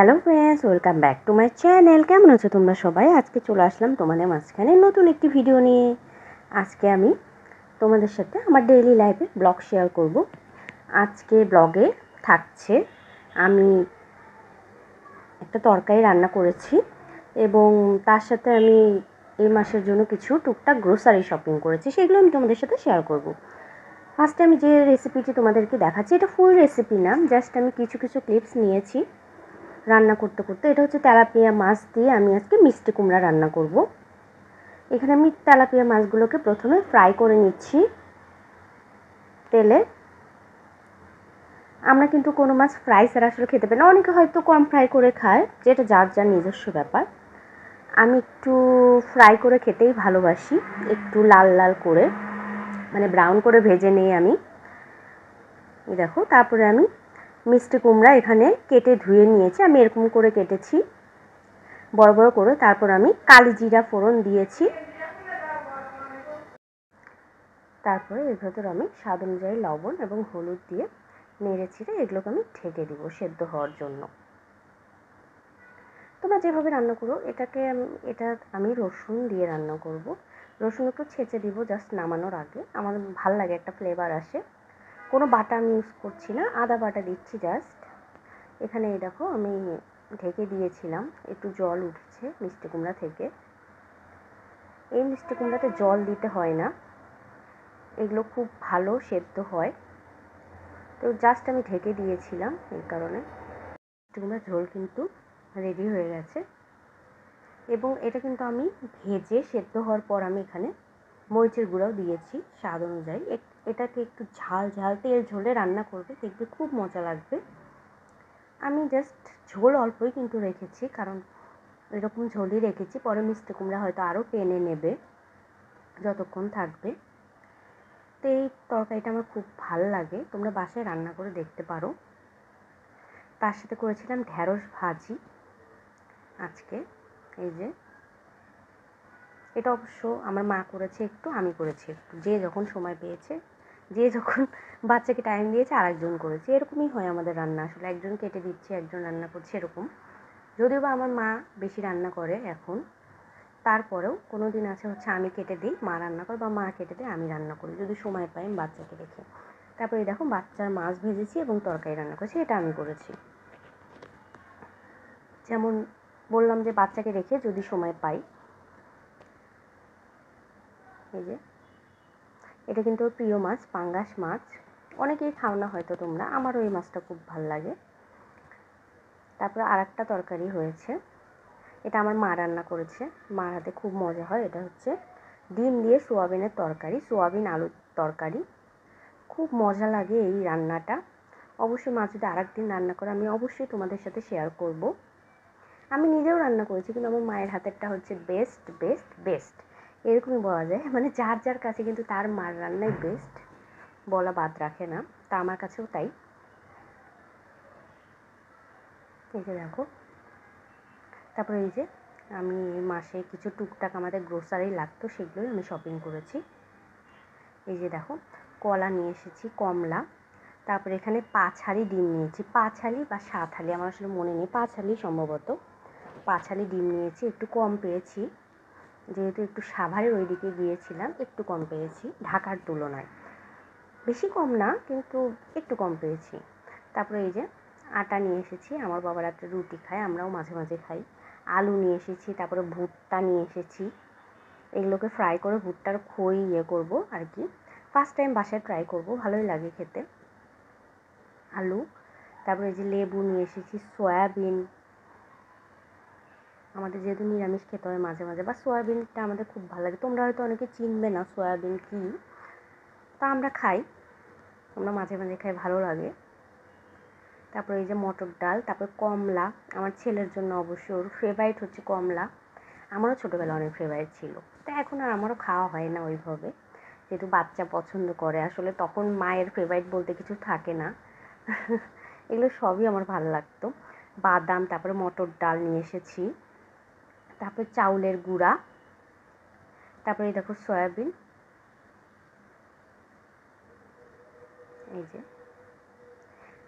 Hello friends welcome back to my channel কেমন আছো তোমরা সবাই? আজকে চলে আসলাম তোমাদের মাঝখানে নতুন একটি ভিডিও নিয়ে। আজকে আমি তোমাদের সাথে আমার ডেইলি লাইফের ব্লগ শেয়ার করব। আজকে ব্লগে থাকছে, আমি একটা তরকারি রান্না করেছি এবং তার সাথে আমি এই মাসের জন্য কিছু টুকটাক গ্রোসারি শপিং করেছি, সেগুলো আমি তোমাদের সাথে শেয়ার করব। ফার্স্টে আমি যে রেসিপিটি তোমাদেরকে দেখাচ্ছি, এটা ফুল রেসিপি না জাস্ট আমি কিছু কিছু ক্লিপস নিয়েছি। রান্না করতে করতে, এটা হচ্ছে তেলাপিয়া মাছ দিয়ে আমি আজকে মিষ্টি কুমড়া রান্না করব। এখানে আমি তেলাপিয়া মাছগুলোকে প্রথমে ফ্রাই করে নিচ্ছি তেলে। আমরা কিন্তু কোনো মাছ ফ্রাই ছাড়া আসলে খেতে পারি না। অনেকে হয়তো কম ফ্রাই করে খায়, যেটা যার যার নিজস্ব ব্যাপার। আমি একটু ফ্রাই করে খেতেই ভালোবাসি, একটু লাল লাল করে মানে ব্রাউন করে ভেজে নিই আমি। দেখো, তারপরে আমি মিষ্টি কুমড়া এখানে কেটে ধুয়ে নিয়েছি। আমি এরকম করে কেটেছি। বড় বড় করে। তারপর আমি কালি জিরা ফোড়ন দিয়েছি। তারপরে এর ভেতর আমি স্বাদ অনুযায়ী লবণ এবং হলুদ দিয়ে নেড়ে ছিঁড়ে এগুলোকে আমি ঢেকে দিব সেদ্ধ হওয়ার জন্য। তোমরা যেভাবে রান্না করো, এটাকে এটা আমি রসুন দিয়ে রান্না করব। রসুন একটু ছেঁচে দিব, জাস্ট নামানোর আগে। আমার ভালো লাগে, একটা ফ্লেভার আসে। কোনো বাটা আমি ইউজ করছি না, আদা বাটা দিচ্ছি জাস্ট এখানে এই দেখো আমি ঢেকে দিয়েছিলাম, একটু জল উঠছে মিষ্টি কুমড়া থেকে। এই মিষ্টি কুমড়াতে জল দিতে হয় না, এগুলো খুব ভালো সেদ্ধ হয়। তো জাস্ট আমি ঢেকে দিয়েছিলাম এই কারণে। মিষ্টি কুমড়ার ঝোল কিন্তু রেডি হয়ে গেছে। এবং এটা কিন্তু আমি ভেজে সেদ্ধ হওয়ার পর আমি এখানে মরিচের গুঁড়াও দিয়েছি স্বাদ অনুযায়ী। এটাকে একটু ঝাল ঝাল তেল ঝোলে রান্না করবে, দেখবে খুব মজা লাগবে। আমি জাস্ট ঝোল অল্পই কিন্তু রেখেছি, কারণ এরকম ঝোলই রেখেছি, পরে মিষ্টি কুমড়া হয়তো আরও টেনে নেবে, যতক্ষণ থাকবে। তো এই তরকারিটা আমার খুব ভালো লাগে, তোমরা বাসায় রান্না করে দেখতে পারো। তার সাথে করেছিলাম ঢ্যাঁড়স ভাজি আজকে, এই যে এটা অবশ্য আমার মা করেছে একটু, আমি করেছি একটু। যে যখন সময় পেয়েছে, যে যখন বাচ্চাকে টাইম দিয়েছে, আরেকজন করেছে। এরকমই হয় আমাদের রান্না। আসলে একজন কেটে দিচ্ছে, একজন রান্না করছে এরকম। যদিও বা আমার মা বেশি রান্না করে এখন। তারপরেও কোনো দিন আছে হচ্ছে আমি কেটে দিই, মা রান্না করে বা মা কেটে দেয়, আমি রান্না করি। যদি সময় পাই বাচ্চাকে রেখে। তারপরে দেখো, বাচ্চার মাছ ভেজেছি এবং তরকারি রান্না করেছি, এটা আমি করেছি। যেমন বললাম যে বাচ্চাকে রেখে যদি সময় পাই এই যে। এটা কিন্তু প্রিয় মাছ, পাঙ্গাস মাছ। অনেকেই খাও না হয়তো তোমরা, আমারও এই মাছটা খুব ভালো লাগে। তারপর আর একটা তরকারি হয়েছে। এটা আমার মা রান্না করেছে। মার হাতে খুব মজা হয়। এটা হচ্ছে ডিম দিয়ে সোয়াবিনের তরকারি, সোয়াবিন আলুর তরকারি। খুব মজা লাগে এই রান্নাটা। অবশ্যই মা যদি আর একদিন রান্না করে, আমি অবশ্যই তোমাদের সাথে শেয়ার করব। আমি নিজেও রান্না করেছি, কিন্তু আমার মায়ের হাতেরটা হচ্ছে বেস্ট বেস্ট বেস্ট এরকমই বলা যায়। মানে যার যার কাছে কিন্তু তার মার রান্নাই বেস্ট বলা বাদ রাখে না। তা আমার কাছেও তাই। এই যে দেখো। তারপরে এই যে আমি মাসে কিছু টুকটাক আমাদের গ্রোসারি লাগতো, সেগুলোই আমি শপিং করেছি। এই যে দেখো, কলা নিয়ে এসেছি, কমলা। তারপরে এখানে পাঁচ হালি ডিম নিয়েছি। পাঁচ হালি বা সাত হালি আমার আসলে মনে নেই। পাঁচ হালি সম্ভবত। পাঁচ হালি ডিম নিয়েছি, একটু কম পেয়েছি। যেহেতু একটু সাভারের ওই দিকে গিয়েছিলাম, একটু কম পেয়েছি, ঢাকার তুলনায়। বেশি কম না, কিন্তু একটু কম পেয়েছি। তারপরে এই যে আটা নিয়ে এসেছি, আমার বাবার একটা রুটি খায়, আমরাও মাঝে মাঝে খাই। আলু নিয়ে এসেছি, তারপরে ভুট্টা নিয়ে এসেছি। এগুলোকে ফ্রাই করে ভুট্টার খই ইয়ে করব আর কি। ফার্স্ট টাইম বাসায় ট্রাই করব, ভালোই লাগে খেতে। আলু, তারপরে এই যে লেবু নিয়ে এসেছি, সয়াবিন আমাদের যেহেতু নিরামিষ খেতে হয় মাঝে মাঝে, বা সয়াবিনটা আমাদের খুব ভালো লাগে। তোমরা হয়তো অনেকে চিনবে না সয়াবিন কী। তা আমরা খাই, আমরা মাঝে মাঝে খাই, ভালো লাগে। তারপরে এই যে মটর ডাল, তারপরে কমলা। আমার ছেলের জন্য অবশ্যই ওর ফেভারিট হচ্ছে কমলা। আমারও ছোটোবেলা অনেক ফেভারিট ছিল। তা এখন আর আমারও খাওয়া হয় না ওইভাবে। যেহেতু বাচ্চা পছন্দ করে, আসলে তখন মায়ের ফেভারিট বলতে কিছু থাকে না। এগুলো সবই আমার ভালো লাগতো। বাদাম, তারপরে মটর ডাল নিয়ে এসেছি। তারপরে চাউলের গুঁড়া, তারপরে দেখো সয়াবিন, এই যে।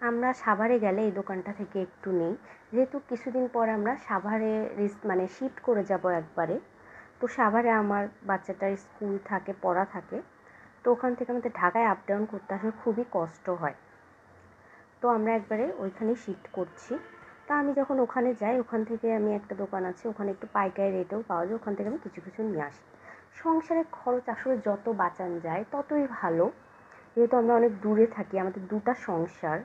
আমরা সাভারে গেলে এই দোকানটা থেকে একটু নেই। যেহেতু কিছুদিন পর আমরা সাভারে মানে শিফট করে যাব একবারে, তো সাভারে আমার বাচ্চাটার স্কুল থাকে, পড়া থাকে, তো ওখান থেকে আমাদের ঢাকায় আপ ডাউন করতে আসলে খুবই কষ্ট হয়। তো আমরা একবারে ওইখানেই শিফট করছি। তা আমি যখন ওখানে যাই, ওখান থেকে আমি একটা দোকান আছে, ওখানে একটু পাইকারি রেটেও পাওয়া যায়, ওখান থেকে আমি কিছু কিছু নিয়ে আসি। সংসারের খরচ আসলে যত বাঁচান যায়, ততই ভালো। যেহেতু আমরা অনেক দূরে থাকি, আমাদের দুটা সংসার,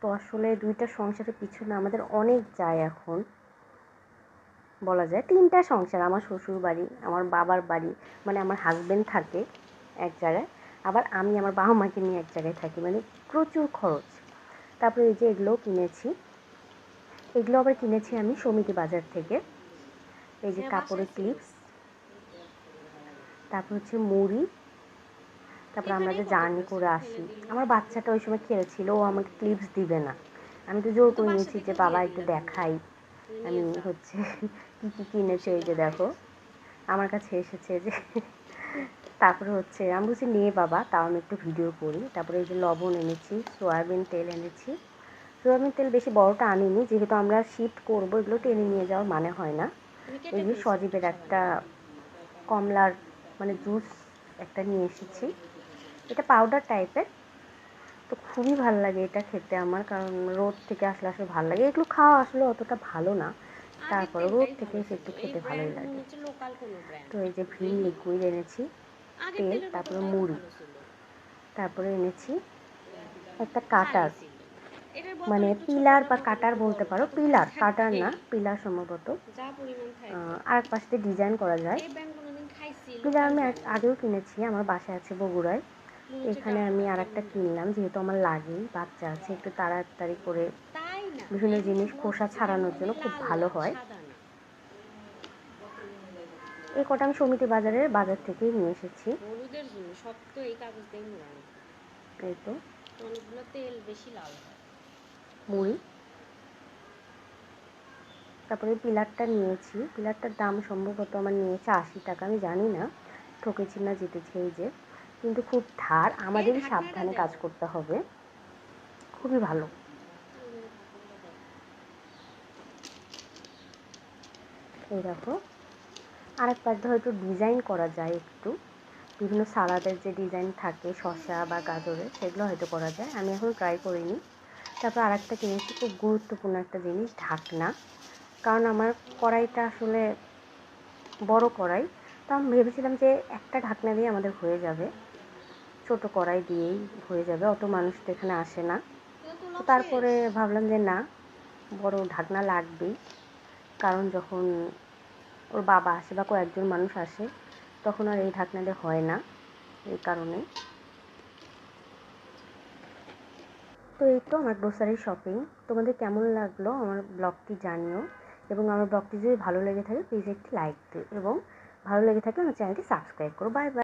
তো আসলে দুইটা সংসারের পিছনে আমাদের অনেক যায় এখন। বলা যায় তিনটা সংসার, আমার শ্বশুর বাড়ি, আমার বাবার বাড়ি মানে আমার হাজব্যান্ড থাকে এক জায়গায়, আবার আমি আমার বাবা মাকে নিয়ে এক জায়গায় থাকি মানে প্রচুর খরচ। তারপরে এই যে এগুলোও কিনেছি। এগুলো আবার কিনেছি আমি সমিতি বাজার থেকে। এই যে কাপড়ের ক্লিপস তারপর হচ্ছে মুড়ি। তারপর আমরা যে জার্নি করে আসি। আমার বাচ্চাটা ওই সময় খেলছিল ও আমাকে ক্লিপস দিবে না। আমি তো জোর করে নিয়েছি যে বাবা একটু দেখাই। আমি হচ্ছে কী কী কিনেছে এই যে দেখো। আমার কাছে এসেছে যে তারপরে হচ্ছে আমি বলছি নিয়ে বাবা তাও আমি একটু ভিডিও করি। তারপরে এই যে লবণ এনেছি সয়াবিন তেল এনেছি। সয়াবিন তেল বেশি বড়টা আনিনি যেহেতু আমরা শিফট করব এগুলো টেনে নিয়ে যাওয়ার মানে হয় না। এই যে সজীবের একটা কমলার মানে জুস একটা নিয়ে এসেছি। এটা পাউডার টাইপের তো খুবই ভালো লাগে এটা খেতে আমার কারণ রোদ থেকে আসলে আসলে ভালো লাগে। এগুলো খাওয়া আসলে অতটা ভালো না। তারপরে রোদ থেকে এসে একটু খেতে ভালোই লাগে। তো এই যে ভিম লিকুইড এনেছি তেল তারপরে মুড়ি। তারপরে এনেছি একটা কাটার। মানে পিলার বা কাটার বলতে পারো পিলার কাটার না পিলার সম্ভবত। আর এক পাশে ডিজাইন করা যায়। পিলার আমি আগেও কিনেছি আমার বাসায় আছে বগুড়ায়। এখানে আমি আর একটা কিনলাম যেহেতু আমার লাগেই বাচ্চা আছে একটু তাড়াতাড়ি করে বিভিন্ন জিনিস খোসা ছাড়ানোর জন্য খুব ভালো হয়। এই কটা আমি সমিতি বাজারের বাজার থেকেই নিয়ে এসেছি। এই তো। অনেকগুলো তেল বেশি লাল হয়। মুড়ি। তারপরে পিলারটা নিয়েছি। পিলারটার দাম সম্ভবত আমার নিয়েছে আশি টাকা আমি জানি না। ঠকেছি না জিতেছি এই যে। কিন্তু খুব ধার আমাদেরই সাবধানে কাজ করতে হবে। খুবই ভালো। এই দেখো। আর এক পাশ হয়তো ডিজাইন করা যায় একটু। বিভিন্ন সালাদের যে ডিজাইন থাকে শসা বা গাজরের সেগুলো হয়তো করা যায়। আমি এখন ট্রাই করিনি। তারপর আর একটা কিনেছি, খুব গুরুত্বপূর্ণ একটা জিনিস, ঢাকনা। কারণ আমার কড়াইটা আসলে বড় কড়াই, তো আমি ভেবেছিলাম যে একটা ঢাকনা দিয়ে আমাদের হয়ে যাবে। ছোট কড়াই দিয়েই হয়ে যাবে, অত মানুষ তো এখানে আসে না। তো তারপরে ভাবলাম যে না, বড় ঢাকনা লাগবেই। কারণ যখন ওর বাবা আসে বা কয়েকজন মানুষ আসে, তখন আর এই ঢাকনা দিয়ে হয় না, এই কারণে তো এই তো আমার গ্রোসারি শপিং তোমাদের কেমন লাগল আমার ব্লগটি জানিও এবং আমার ব্লগটি যদি ভালো লেগে থাকে প্লিজ একটি লাইক দিও এবং ভালো লেগে থাকলে আমার চ্যানেলটি সাবস্ক্রাইব করো। Bye bye